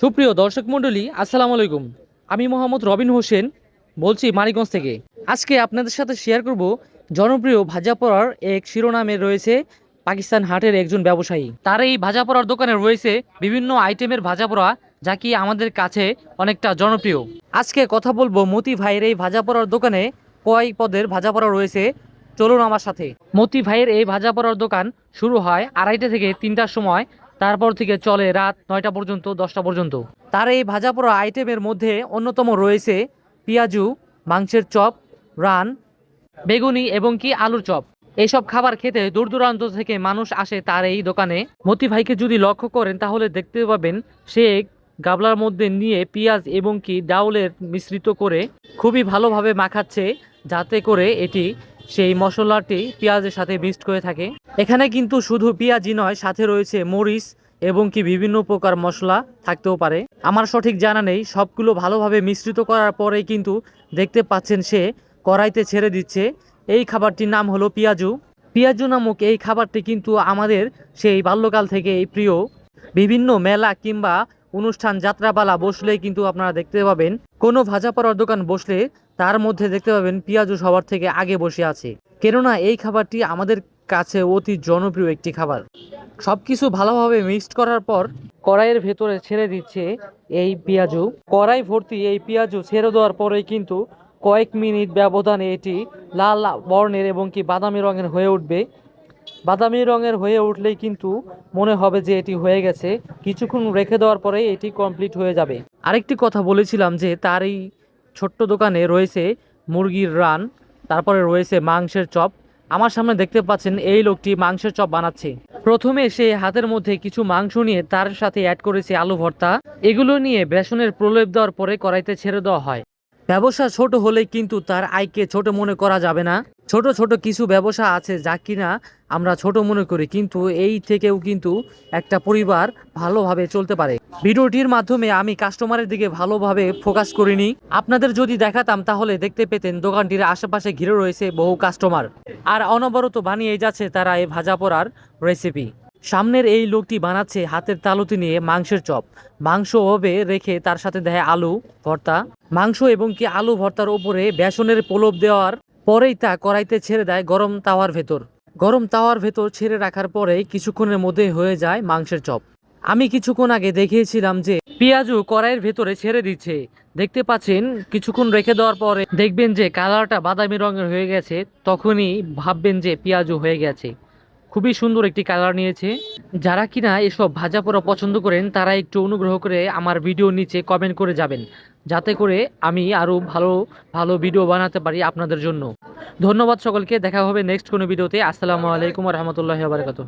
সুপ্রিয় দর্শক মণ্ডলী, আসসালামু আলাইকুম। আমি মোহাম্মদ রবিন হোসেন, বলছি মানিকগঞ্জ থেকে। আজকে আপনাদের সাথে শেয়ার করব জনপ্রিয় ভাজাপড়ার এক শিরোনামে রয়েছে পাকিস্তান হাটের একজন ব্যবসায়ী। তার এই ভাজাপড়ার দোকানে রয়েছে বিভিন্ন আইটেমের ভাজাপড়া যা কি আমাদের কাছে অনেকটা জনপ্রিয়। আজকে কথা বলব মতি ভাইয়ের এই ভাজাপড়ার দোকানে কয় পদের ভাজাপড়া রয়েছে, চলুন আমার সাথে। মতি ভাইয়ের এই ভাজাপড়ার দোকান শুরু হয় আড়াইটা থেকে তিনটার সময়। তারপর থেকে চলে রাত নয়টা পর্যন্ত, দশটা পর্যন্ত। তার এই ভাজা পোড়া আইটেমের মধ্যে অন্যতম রয়েছে পেঁয়াজু, মাংসের চপ, রান, বেগুনি এবং কি আলুর চপ। এইসব খাবার খেতে দূর দূরান্ত থেকে মানুষ আসে তার এই দোকানে। মতি ভাইকে যদি লক্ষ্য করেন, তাহলে দেখতে পাবেন সে গাবলার মধ্যে নিয়ে পেঁয়াজ এবং কি ডাউলের মিশ্রিত করে খুবই ভালোভাবে মাখাচ্ছে, যাতে করে এটি সেই মশলাটি পেঁয়াজের সাথে মিক্সড করে থাকে। এখানে কিন্তু শুধু পেঁয়াজই নয়, সাথে রয়েছে মরিচ এবং কি বিভিন্ন প্রকার মশলা থাকতেও পারে। আমার সঠিক জানা নেই, সবগুলো ভালোভাবে মিশ্রিত করার পরেই কিন্তু দেখতে পাচ্ছেন সে কড়াইতে ছেড়ে দিচ্ছে। এই খাবারটির নাম হলো পেঁয়াজু। পেঁয়াজু নামক এই খাবারটি কিন্তু আমাদের সেই বাল্যকাল থেকেই প্রিয়। বিভিন্ন মেলা কিংবা অনুষ্ঠান যাত্রাপালা বসলেই কিন্তু আপনারা দেখতে পাবেন, কোনো ভাজা পড়ার দোকান বসলে তার মধ্যে দেখতে পাবেন পেঁয়াজু সবার থেকে আগে বসে আছে। কেননা এই খাবারটি আমাদের কাছে অতি জনপ্রিয় একটি খাবার। সব কিছু ভালোভাবে মিক্সড করার পর কড়াইয়ের ভেতরে ছেড়ে দিচ্ছে এই পেঁয়াজু। কড়াই ভর্তি এই পেঁয়াজু ছেড়ে দেওয়ার পরেই কিন্তু কয়েক মিনিট ব্যবধানে এটি লাল বর্ণের এবং কি বাদামি রঙের হয়ে উঠবে। বাদামি রঙের হয়ে উঠলেই কিন্তু মনে হবে যে এটি হয়ে গেছে। কিছুক্ষণ রেখে দেওয়ার পরে এটি কমপ্লিট হয়ে যাবে। আরেকটি কথা বলেছিলাম যে তার এই ছোট্ট দোকানে রয়েছে মুরগির রান, তারপরে রয়েছে মাংসের চপ। আমার সামনে দেখতে পাচ্ছেন এই লোকটি মাংসের চপ বানাচ্ছে। প্রথমে সে হাতের মধ্যে কিছু মাংস নিয়ে তার সাথে অ্যাড করেছে আলু ভর্তা। এগুলো নিয়ে বেসনের প্রলেপ দেওয়ার পরে কড়াইতে ছেড়ে দেওয়া হয়। ব্যবসা ছোট হলেই কিন্তু তার আয়কে ছোট মনে করা যাবে না। ছোট ছোট কিছু ব্যবসা আছে যা কিনা আমরা ছোট মনে করি, কিন্তু এই থেকেও কিন্তু একটা পরিবার ভালোভাবে চলতে পারে। ভিডিওটির মাধ্যমে আমি কাস্টমারের দিকে ভালোভাবে ফোকাস করিনি। আপনাদের যদি দেখাতাম তাহলে দেখতে পেতেন দোকানটির আশেপাশে ঘিরে রয়েছে বহু কাস্টমার আর অনবরত বানিয়ে যাচ্ছে তারা এই ভাজা পোড়ার রেসিপি সামনের এই লোকটি বানাচ্ছে হাতের তালুতি নিয়ে মাংসের চপ। মাংস ওভে রেখে তার সাথে দেয় আলু, ভর্তা। মাংস এবং কি আলু, ভর্তার উপরে বেসনের প্রলোভ দেওয়ার পরেই তা কড়াইতে ছেড়ে দেয় গরম তাওয়ার ভেতর। গরম তাওয়ার ভেতর ছেড়ে রাখার পরে কিছুক্ষণের মধ্যে হয়ে যায় মাংসের চপ। আমি কিছুক্ষণ আগে দেখিয়েছিলাম যে পেঁয়াজু কড়াইয়ের ভেতরে ছেড়ে দিচ্ছে। দেখতে পাচ্ছেন, কিছুক্ষণ রেখে দেওয়ার পরে দেখবেন যে কালারটা বাদামি রঙের হয়ে গেছে, তখনই ভাববেন যে পেঁয়াজু হয়ে গেছে। খুবই সুন্দর একটি কালার নিয়েছে। যারা কিনা এসব ভাজা পোড়া পছন্দ করেন, তারা একটু অনুগ্রহ করে আমার ভিডিও নিচে কমেন্ট করে যাবেন। যাতে করে আমি আরও ভালো ভালো ভিডিও বানাতে পারি আপনাদের জন্য। ধন্যবাদ সকলকে, দেখা হবে নেক্সট কোনো ভিডিওতে আসসালামু আলাইকুম রহমতুল্লাহ বারকাত